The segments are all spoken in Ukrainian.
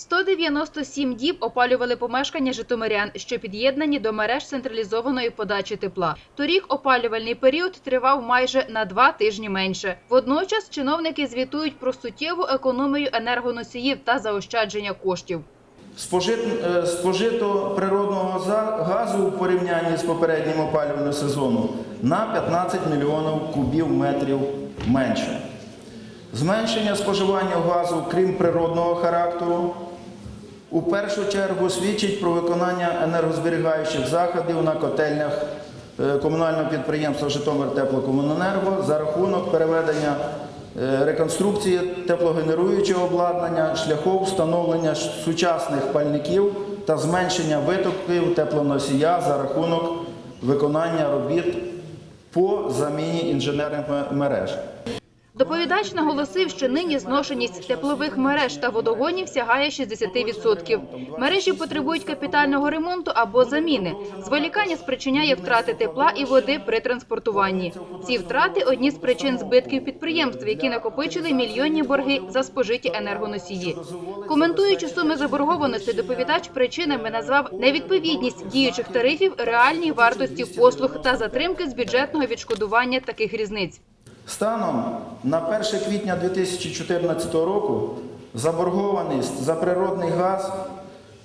197 діб опалювали помешкання житомирян, що під'єднані до мереж централізованої подачі тепла. Торік опалювальний період тривав майже на два тижні менше. Водночас чиновники звітують про суттєву економію енергоносіїв та заощадження коштів. Е, спожито природного газу у порівнянні з попереднім опалювальним сезоном на 15 мільйонів кубів метрів менше. Зменшення споживання газу, крім природного характеру, у першу чергу свідчить про виконання енергозберігаючих заходів на котельнях е, комунального підприємства Житомир Теплокомуненерго за рахунок переведення е, реконструкції теплогенеруючого обладнання, шляхом встановлення сучасних пальників та зменшення витоків теплоносія за рахунок виконання робіт по заміні інженерних мереж. Доповідач наголосив, що нині зношеність теплових мереж та водогонів сягає 60%. Мережі потребують капітального ремонту або заміни. Зволікання спричиняє втрати тепла і води при транспортуванні. Ці втрати одні з причин збитків підприємств, які накопичили мільйонні борги за спожиті енергоносії. Коментуючи суми заборгованості, доповідач причинами назвав невідповідність діючих тарифів реальній вартості послуг та затримки з бюджетного відшкодування таких різниць. Станом на 1 квітня 2014 року заборгованість за природний газ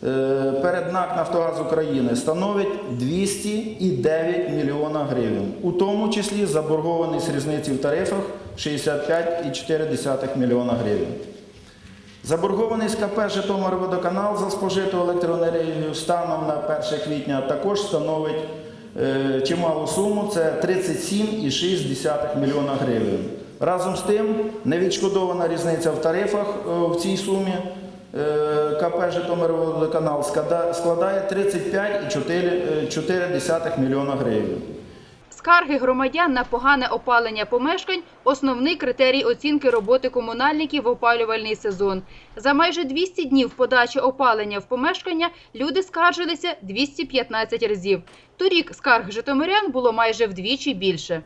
е, перед НАК «Нафтогаз України» становить 209 мільйона гривень, у тому числі заборгованість різниці в тарифах 65,4 мільйона гривень. Заборгованість КП «Житомирводоканал» за спожиту електроенергію станом на 1 квітня також становить чималу суму це 37,6 млн гривень. Разом з тим, невідшкодована різниця в тарифах е, в цій сумі е, КП «Житомирводоканал» складає 35,4 млн гривень. Скарги громадян на погане опалення помешкань – основний критерій оцінки роботи комунальників в опалювальний сезон. За майже 200 днів подачі опалення в помешкання люди скаржилися 215 разів. Торік скарг житомирян було майже вдвічі більше.